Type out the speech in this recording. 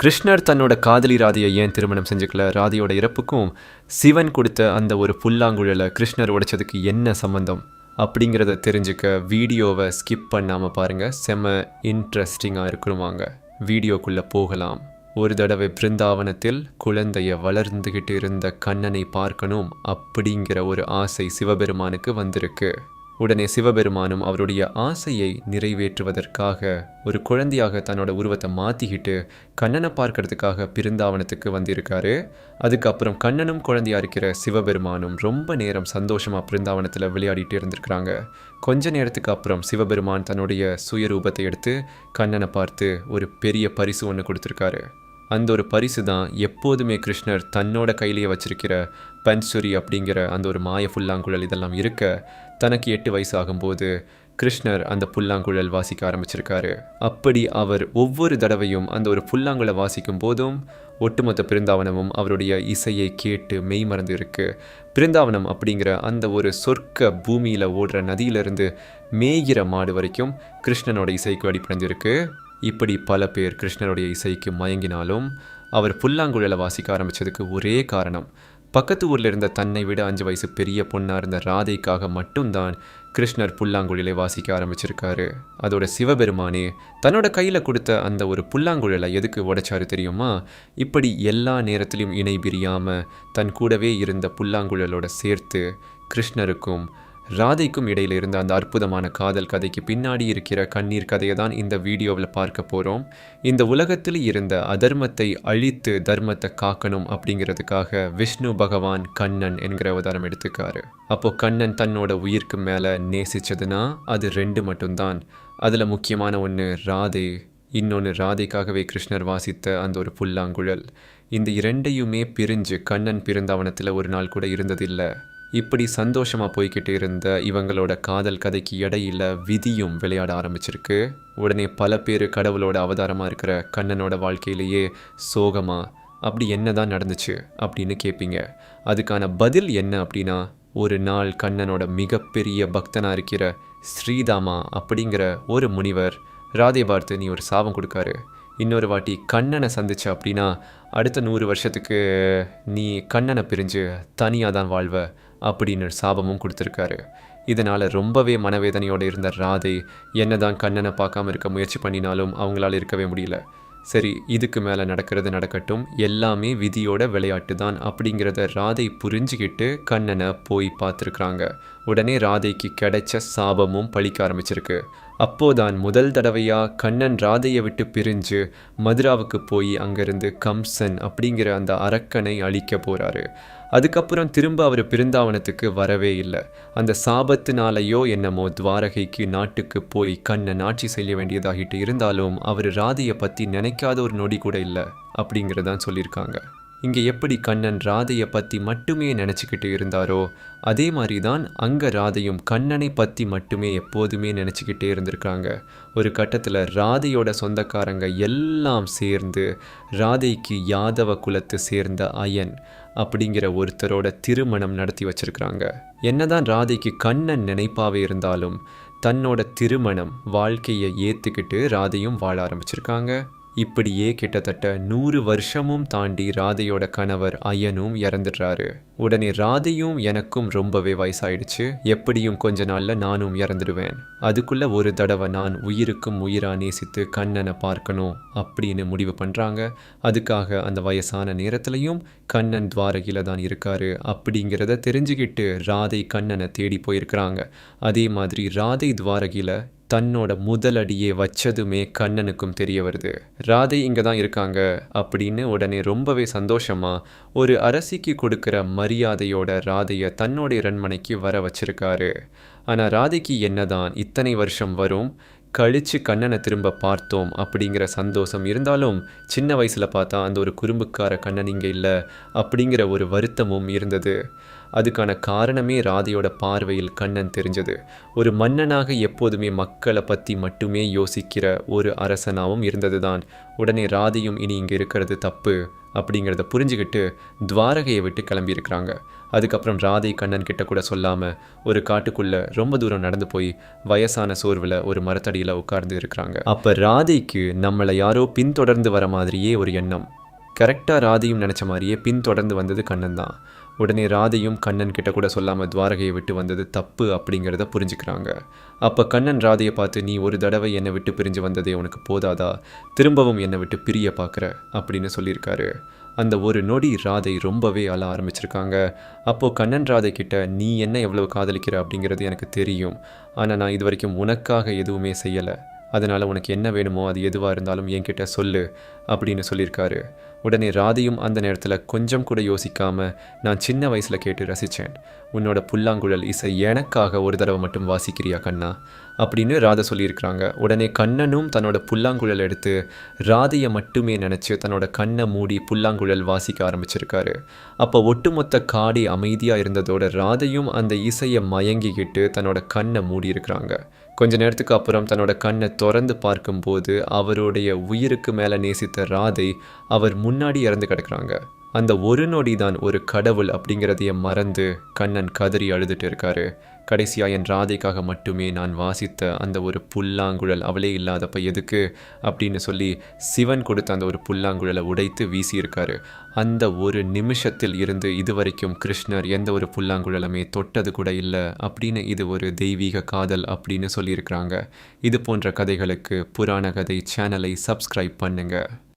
கிருஷ்ணர் தன்னோட காதலி ராதையை ஏன் திருமணம் செஞ்சுக்கல? ராதையோட இறப்புக்கும் சிவன் கொடுத்த அந்த ஒரு புல்லாங்குழலை கிருஷ்ணர் உடைச்சதுக்கு என்ன சம்மந்தம் அப்படிங்கிறத தெரிஞ்சுக்க வீடியோவை ஸ்கிப் பண்ணாமல் பாருங்கள் செம இன்ட்ரெஸ்டிங்காக இருக்கணுமாங்க வீடியோக்குள்ளே போகலாம். ஒரு தடவை பிருந்தாவனத்தில் குழந்தைய வளர்ந்துகிட்டு இருந்த கண்ணனை பார்க்கணும் அப்படிங்கிற ஒரு ஆசை சிவபெருமானுக்கு வந்திருக்கு. உடனே சிவபெருமானும் அவருடைய ஆசையை நிறைவேற்றுவதற்காக ஒரு குழந்தையாக தன்னோட உருவத்தை மாற்றிக்கிட்டு கண்ணனை பார்க்கறதுக்காக பிருந்தாவனத்துக்கு வந்திருக்காரு. அதுக்கப்புறம் கண்ணனும் குழந்தையா இருக்கிற சிவபெருமானும் ரொம்ப நேரம் சந்தோஷமாக பிருந்தாவனத்தில் விளையாடிட்டு இருந்திருக்கிறாங்க. கொஞ்ச நேரத்துக்கு அப்புறம் சிவபெருமான் தன்னுடைய சுயரூபத்தை எடுத்து கண்ணனை பார்த்து ஒரு பெரிய பரிசு ஒன்று கொடுத்துருக்காரு. அந்த ஒரு பரிசு தான் எப்போதுமே கிருஷ்ணர் தன்னோட கையிலேயே வச்சிருக்கிற பன்சுரி அப்படிங்கிற அந்த ஒரு மாய புல்லாங்குழல் இதெல்லாம் இருக்க தனக்கு எட்டு வயசு ஆகும்போது கிருஷ்ணர் அந்த புல்லாங்குழல் வாசிக்க ஆரம்பிச்சிருக்காரு. அப்படி அவர் ஒவ்வொரு தடவையும் அந்த ஒரு புல்லாங்குழல் வாசிக்கும் போதும் ஒட்டுமொத்த பிருந்தாவனமும் அவருடைய இசையை கேட்டு மெய் மறந்து இருக்கு. பிருந்தாவனம் அப்படிங்கிற அந்த ஒரு சொர்க்க பூமியில் ஓடுற நதியிலிருந்து மேய்கிற மாடு வரைக்கும் கிருஷ்ணனோட இசைக்கு அடிப்படைந்திருக்கு இப்படி பல பேர் கிருஷ்ணருடைய இசைக்கு மயங்கினாலும் அவர் புல்லாங்குழலை வாசிக்க ஆரம்பித்ததுக்கு ஒரே காரணம் பக்கத்து ஊரில் இருந்த தன்னை விட அஞ்சு வயசு பெரிய பொண்ணாக இருந்த ராதைக்காக மட்டும்தான் கிருஷ்ணர் புல்லாங்குழலை வாசிக்க ஆரம்பிச்சிருக்காரு. அதோட சிவபெருமானே தன்னோட கையில் கொடுத்த அந்த ஒரு புல்லாங்குழலை எதுக்கு உடைச்சாரு தெரியுமா? இப்படி எல்லா நேரத்திலையும் இணை பிரியாமல் தன் கூடவே இருந்த புல்லாங்குழலோட சேர்த்து கிருஷ்ணருக்கும் ராதைக்கும் இடையில் இருந்த அந்த அற்புதமான காதல் கதைக்கு பின்னாடி இருக்கிற கண்ணீர் கதையை தான் இந்த வீடியோவில் பார்க்க போகிறோம் இந்த உலகத்தில் இருந்த அதர்மத்தை அழித்து தர்மத்தை காக்கணும் அப்படிங்கிறதுக்காக விஷ்ணு பகவான் கண்ணன் என்கிற அவதாரம் எடுத்துக்காரு அப்போ கண்ணன் தன்னோட உயிருக்கு மேலே நேசிச்சதுன்னா அது ரெண்டு மட்டும்தான். அதில் முக்கியமான ஒன்று ராதே இன்னொன்று ராதைக்காகவே கிருஷ்ணர் வாசித்த அந்த ஒரு புல்லாங்குழல். இந்த இரண்டையுமே பிரிஞ்சு கண்ணன் பிறந்தவனத்தில் ஒரு நாள் கூட இருந்ததில்லை. இப்படி சந்தோஷமாக போய்கிட்டு இருந்த இவங்களோட காதல் கதைக்கு இடையில விதியும் விளையாட ஆரம்பிச்சிருக்கு. உடனே பல பேர் கடவுளோட அவதாரமாக இருக்கிற கண்ணனோட வாழ்க்கையிலேயே சோகமாக அப்படி என்ன தான் நடந்துச்சு? அப்படின்னு கேட்பீங்க அதுக்கான பதில் என்ன அப்படின்னா ஒரு நாள் கண்ணனோட மிகப்பெரிய பக்தனாக இருக்கிற ஸ்ரீதாமா அப்படிங்கிற ஒரு முனிவர் ராதே பார்த்து நீ ஒரு சாபம் கொடுக்காரு. இன்னொரு வாட்டி கண்ணனை சந்திச்ச அப்படின்னா அடுத்த நூறு வருஷத்துக்கு நீ கண்ணனை பிரிஞ்சு தனியாக தான் வாழ்வ. அப்படின்னு சாபமும் கொடுத்துருக்காரு. இதனால் ரொம்பவே மனவேதனையோடு இருந்த ராதை என்னதான் கண்ணனை பார்க்காம இருக்க முயற்சி பண்ணினாலும் அவங்களால இருக்கவே முடியல. சரி இதுக்கு மேலே நடக்கிறது நடக்கட்டும் எல்லாமே விதியோட விளையாட்டு தான் அப்படிங்கிறத ராதை புரிஞ்சுக்கிட்டு கண்ணனை போய் பார்த்துருக்குறாங்க. உடனே ராதைக்கு கிடைச்ச சாபமும் பழிக்க ஆரம்பிச்சிருக்கு. அப்போதான் முதல் தடவையாக கண்ணன் ராதையை விட்டு பிரிஞ்சு மதுராவுக்கு போய் அங்கேருந்து கம்சன் அப்படிங்கிற அந்த அரக்கனை அழிக்க போகிறாரு அதுக்கப்புறம் திரும்ப அவர் பிருந்தாவனத்துக்கு வரவே இல்லை. அந்த சாபத்தினாலேயோ என்னமோ துவாரகைக்கு நாட்டுக்கு போய் கண்ணன் ஆட்சி செய்ய வேண்டியதாகிட்டு இருந்தாலும் அவர் ராதையை பற்றி நினைக்காத ஒரு நொடி கூட இல்லை அப்படிங்கிறதான் சொல்லியிருக்காங்க. இங்கே எப்படி கண்ணன் ராதையை பற்றி மட்டுமே நினச்சிக்கிட்டு இருந்தாரோ அதே மாதிரி தான் அங்கே ராதையும் கண்ணனை பற்றி மட்டுமே எப்போதுமே நினச்சிக்கிட்டே இருந்திருக்காங்க. ஒரு கட்டத்தில் ராதையோட சொந்தக்காரங்க எல்லாம் சேர்ந்து ராதைக்கு யாதவ குலத்தை சேர்ந்த அயன் அப்படிங்கிற ஒருத்தரோட திருமணம் நடத்தி வச்சிருக்கிறாங்க. என்னதான் ராதைக்கு கண்ணன் நினைப்பாவே இருந்தாலும் தன்னோட திருமணம் வாழ்க்கையை ஏற்றுக்கிட்டு ராதையும் வாழ ஆரம்பிச்சிருக்காங்க. இப்படியே கிட்டத்தட்ட நூறு வருஷமும் தாண்டி ராதையோட கணவர் ஐயனும் இறந்துடுறாரு. உடனே ராதையும் எனக்கும் ரொம்பவே வயசாயிடுச்சு. எப்படியும் கொஞ்ச நாள்ல நானும் இறந்துடுவேன். அதுக்குள்ள ஒரு தடவை நான் உயிருக்கும் உயிரா நேசித்து கண்ணனை பார்க்கணும் அப்படின்னு முடிவு பண்றாங்க. அதுக்காக அந்த வயசான நேரத்திலையும் கண்ணன் துவாரகில தான் இருக்காரு அப்படிங்கிறத தெரிஞ்சுக்கிட்டு ராதை கண்ணனை தேடி போயிருக்கிறாங்க. அதே மாதிரி ராதை துவாரகில தன்னோட முதல் அடியை வச்சதுமே கண்ணனுக்கும் தெரிய வருது. ராதை இங்கே தான் இருக்காங்க அப்படின்னு உடனே ரொம்பவே சந்தோஷமாக ஒரு அரசிக்கு கொடுக்குற மரியாதையோட ராதையை தன்னோட இரண்மனைக்கு வர வச்சிருக்காரு. ஆனால் ராதைக்கு என்னதான் இத்தனை வருஷம் வரும் கழிச்சு கண்ணனை திரும்ப பார்த்தோம் அப்படிங்கிற சந்தோஷம் இருந்தாலும் சின்ன வயசில் பார்த்தா அந்த ஒரு குறும்புக்கார கண்ணன் இங்கே இல்லை அப்படிங்கிற ஒரு வருத்தமும் இருந்தது. அதுக்கான காரணமே ராதையோட பார்வையில் கண்ணன் தெரிஞ்சது. ஒரு மன்னனாக எப்போதுமே மக்களை பற்றி மட்டுமே யோசிக்கிற ஒரு அரசனாகவும் இருந்ததுதான். உடனே ராதையும் இனி இங்கே இருக்கிறது தப்பு அப்படிங்கிறத புரிஞ்சுக்கிட்டு துவாரகையை விட்டு கிளம்பியிருக்கிறாங்க. அதுக்கப்புறம் ராதை கண்ணன் கிட்ட கூட சொல்லாமல் ஒரு காட்டுக்குள்ளே ரொம்ப தூரம் நடந்து போய் வயசான சோர்வில் ஒரு மரத்தடியில் உட்கார்ந்து இருக்கிறாங்க. அப்போ ராதைக்கு நம்மளை யாரோ பின்தொடர்ந்து வர மாதிரியே ஒரு எண்ணம். கரெக்டாக ராதையும் நினச்ச மாதிரியே பின்தொடர்ந்து வந்தது கண்ணன் தான் உடனே ராதையும் கண்ணன் கிட்ட கூட சொல்லாமல் துவாரகையை விட்டு வந்தது தப்பு அப்படிங்கிறத புரிஞ்சுக்கிறாங்க. அப்போ கண்ணன் ராதையை பார்த்து நீ ஒரு தடவை என்னை விட்டு பிரிஞ்சு வந்ததே உனக்கு போதாதா? திரும்பவும் என்னை விட்டு பிரிய பார்க்குற? அப்படின்னு சொல்லியிருக்காரு. அந்த ஒரு நொடி ராதை ரொம்பவே அழ ஆரம்பிச்சிருக்காங்க. அப்போது கண்ணன் ராதை கிட்ட நீ என்ன எவ்வளவு காதலிக்கிற? அப்படிங்கிறது எனக்கு தெரியும். ஆனால் நான் இது வரைக்கும் உனக்காக எதுவுமே செய்யலை. அதனால் உனக்கு என்ன வேணுமோ அது எதுவாக இருந்தாலும் என்கிட்ட சொல்லு அப்படின்னு சொல்லியிருக்காரு. உடனே ராதையும் அந்த நேரத்தில் கொஞ்சம் கூட யோசிக்காம நான் சின்ன வயசில் கேட்டு ரசித்தேன் உன்னோட புல்லாங்குழல் இசை எனக்காக ஒரு தடவை மட்டும் வாசிக்கிறியா கண்ணா? அப்படின்னு ராதை சொல்லியிருக்கிறாங்க. உடனே கண்ணனும் தன்னோட புல்லாங்குழல் எடுத்து ராதையை மட்டுமே நினச்சி தன்னோட கண்ணை மூடி புல்லாங்குழல் வாசிக்க ஆரம்பிச்சிருக்காரு. அப்போ ஒட்டுமொத்த காடி அமைதியாக இருந்ததோட ராதையும் அந்த இசையை மயங்கிக்கிட்டு தன்னோட கண்ணை மூடி இருக்கிறாங்க கொஞ்ச நேரத்துக்கு அப்புறம் தன்னோட கண்ணை திறந்து பார்க்கும்போது அவருடைய உயிருக்கு மேலே நேசித்த ராதை அவர் முன்னாடி இறந்து கிடக்குறாங்க. அந்த ஒரு நொடி தான் ஒரு கடவுள் அப்படிங்கிறதைய மறந்து கண்ணன் கதறி அழுதுட்டு இருக்காரு. கடைசியா என் ராதைக்காக மட்டுமே நான் வாசித்த அந்த ஒரு புல்லாங்குழல் அவளே இல்லாதப்ப எதுக்கு? அப்படின்னு சொல்லி சிவன் கொடுத்த அந்த ஒரு புல்லாங்குழலை உடைத்து வீசியிருக்காரு. அந்த ஒரு நிமிஷத்தில் இருந்து இதுவரைக்கும் கிருஷ்ணர் எந்த ஒரு புல்லாங்குழலுமே தொட்டது கூட இல்லை அப்படின்னு இது ஒரு தெய்வீக காதல் அப்படின்னு சொல்லியிருக்கிறாங்க. இது போன்ற கதைகளுக்கு புராண கதை சேனலை சப்ஸ்கிரைப் பண்ணுங்கள்